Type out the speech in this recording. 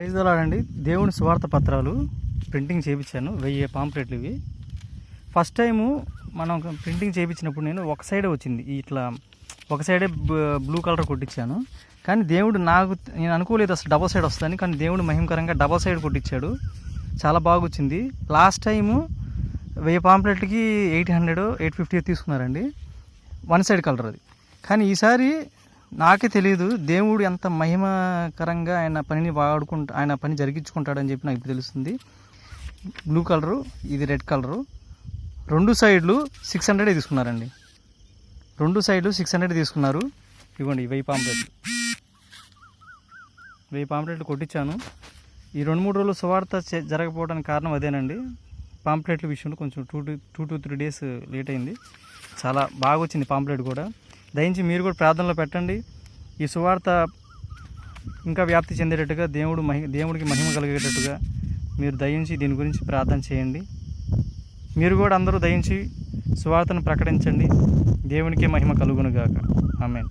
ప్రైజ్లాడండి దేవుని స్వార్థ పత్రాలు ప్రింటింగ్ చేయించాను. వెయ్యి పాంప్లెట్లు ఇవి. ఫస్ట్ టైము మనం ప్రింటింగ్ చేయించినప్పుడు నేను ఒక సైడే వచ్చింది. ఇట్లా ఒక సైడే బ్లూ కలర్ కొట్టించాను. కానీ దేవుడు నాకు నేను అనుకోలేదు అసలు డబల్ సైడ్ వస్తుందని కానీ దేవుడు మహిమకరంగా డబల్ సైడ్ కొట్టించాడు. చాలా బాగా వచ్చింది. లాస్ట్ టైము వెయ్యి పాంప్లెట్కి ఎయిట్ హండ్రెడ్ ఎయిట్ ఫిఫ్టీ తీసుకున్నారండి. వన్ సైడ్ కలర్ అది. కానీ ఈసారి నాకే తెలియదు దేవుడు ఎంత మహిమకరంగా ఆయన పనిని వాడుకుంటా ఆయన పని జరిగించుకుంటాడని చెప్పి నాకు ఇప్పుడు తెలుస్తుంది. బ్లూ కలరు ఇది రెడ్ కలరు. రెండు సైడ్లు సిక్స్ హండ్రెడ్ తీసుకున్నారండి. రెండు సైడ్లు సిక్స్ హండ్రెడ్ తీసుకున్నారు. ఇవ్వండి వెయ్యి పాంప్లెట్లు. వెయ్యి పాంప్లెట్లు కొట్టించాను. ఈ రెండు మూడు రోజులు సువార్త జరగకపోవడానికి కారణం అదేనండి. పాంప్లెట్ల విషయంలో కొంచెం two two two two three days late అయింది. చాలా బాగా వచ్చింది పాంప్లెట్ కూడా. దయించి మీరు కూడా ప్రార్థనలో పెట్టండి. ఈ సువార్త ఇంకా వ్యాప్తి చెందేటట్టుగా దేవుడు మహి దేవుడికి మహిమ కలిగేటట్టుగా మీరు దయించి దీని గురించి ప్రార్థన చేయండి. మీరు కూడా అందరూ దయించి సువార్తను ప్రకటించండి. దేవునికే మహిమ కలుగునుగాక. ఆమెన్.